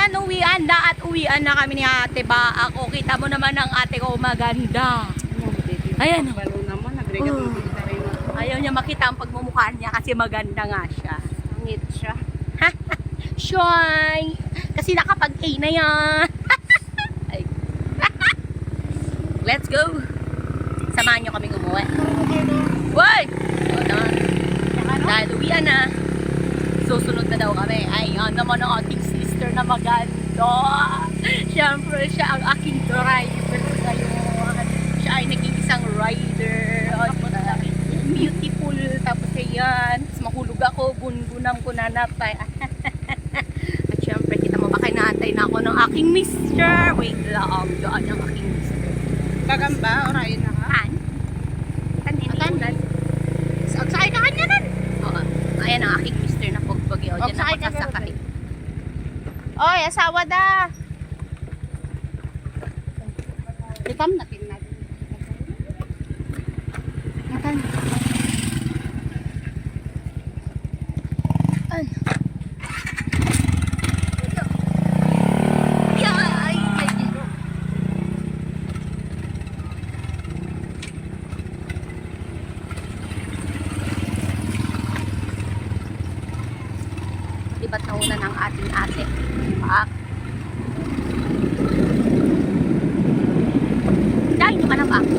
Ayan, uwian na at uwian na kami ni ate ba. Ako, kita mo naman ang ate ko maganda. Ayan. Oh. Ayaw niya makita ang pagmumukha niya kasi maganda nga siya. Ngit siya. Shy! Kasi nakapag-A na yan. Let's go! Samahan niyo kaming umuwi. Woy! O naman. Dahil uwian na. Susunod na daw kami. Ayan naman ang ating na maganda. Siyempre, siya ang aking driver ngayon. Siya ay naging isang rider. At beautiful. Tapos ayan. Tapos mahulog ako. Gungunam ko na napay. At syempre, kita mo ba kinatay na ako ng aking mister. Wait lang. Doon ang aking mister. Kagamba, orayin na ka. Kan? Kanininan. Agsakay ka kanya nan. Oo. Ayan ang aking mister na pagpagi. O, dyan Okay, ako sasakay. Oy, asawa da. Itam natin natin. Natan. Ay, ay, ay, ay. Libat na ng ating ate. Pak. Dahil naman ang ako.